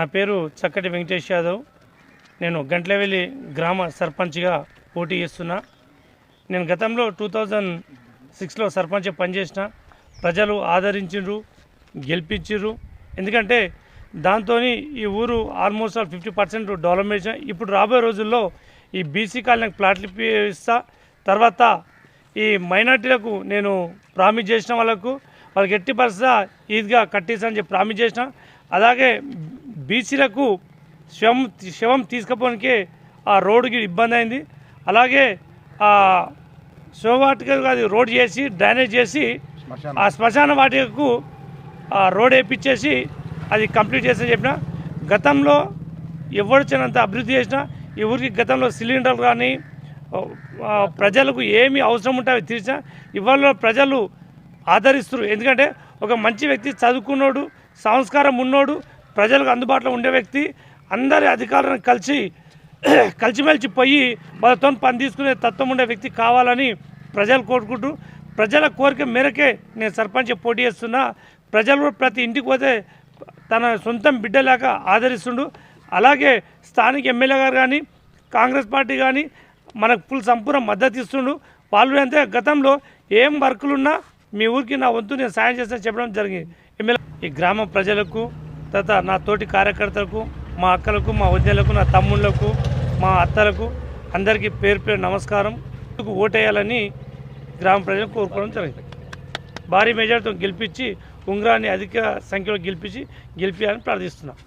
నా పేరు చక్కటి వెంకటేష్ యాదవ్. నేను గంట్లవెల్లి గ్రామ సర్పంచ్గా పోటీ చేస్తున్నా. నేను గతంలో టూ థౌజండ్ సిక్స్లో సర్పంచ్ పనిచేసిన. ప్రజలు ఆదరించిండ్రు గెలిపించిర్రు ఎందుకంటే దాంతో ఈ ఊరు almost all fifty percent development ఇప్పుడు రాబోయే రోజుల్లో ఈ బీసీ కాలనీకి ప్లాట్లు ఇస్తా తర్వాత ఈ మైనార్టీలకు నేను ప్రామిస్ చేసిన వాళ్ళకు వాళ్ళకి ఎట్టి పరిస్థితి ఈద్గా కట్టిస్తానని చెప్పి ప్రామిస్ చేసిన. అలాగే బీసీలకు శవం శవం తీసుకుపోవడానికి ఆ రోడ్డుకి ఇబ్బంది అయింది అలాగే ఆ శివవాటిక అది రోడ్ చేసి డ్రైనేజ్ చేసి ఆ శ్మశాన వాటికకు ఆ రోడ్ వేయించేసి అది కంప్లీట్ చేసి చెప్పిన గతంలో ఎవరు చిన్నంత అభివృద్ధి చేసినా ఈ ఊరికి గతంలో సిలిండర్లు కానీ ప్రజలకు ఏమి అవసరం ఉంటే అవి తీర్చినా ఇవాళ ప్రజలు ఆదరిస్తారు ఎందుకంటే ఒక మంచి వ్యక్తి చదువుకున్నోడు సంస్కారం ఉన్నోడు ప్రజలకు అందుబాటులో ఉండే వ్యక్తి అందరి అధికారులను కలిసి కలిసిమెలిసి పోయి వాళ్ళతో పని తీసుకునే తత్వం ఉండే వ్యక్తి కావాలని ప్రజలు కోరుకుంటూ ప్రజల కోరిక మేరకే నేను సర్పంచ్ పోటీ చేస్తున్నా. ప్రజలు కూడా ప్రతి ఇంటికి పోతే తన సొంతం బిడ్డలాక ఆదరిస్తుండు. అలాగే స్థానిక ఎమ్మెల్యే గారు కానీ కాంగ్రెస్ పార్టీ కానీ మనకు ఫుల్ సంపూర్ణ మద్దతు ఇస్తుండు. వాళ్ళు అంతే. గతంలో ఏం వర్కులున్నా మీ ఊరికి నా వంతు నేను సాయం చేస్తాను చెప్పడం జరిగింది. ఎమ్మెల్యే ఈ గ్రామ ప్రజలకు తర్వాత నా తోటి కార్యకర్తలకు మా అక్కలకు మా వదినలకు నా తమ్ముళ్ళకు మా అత్తలకు అందరికీ పేరు పేరు నమస్కారం. ఓటేయాలని గ్రామ ప్రజలు కోరుకోవడం జరిగింది. భారీ మెజార్టీతో గెలిపించి ఉంగరాన్ని అధిక సంఖ్యలో గెలిపించి గెలిపించాలని ప్రార్థిస్తున్నాం.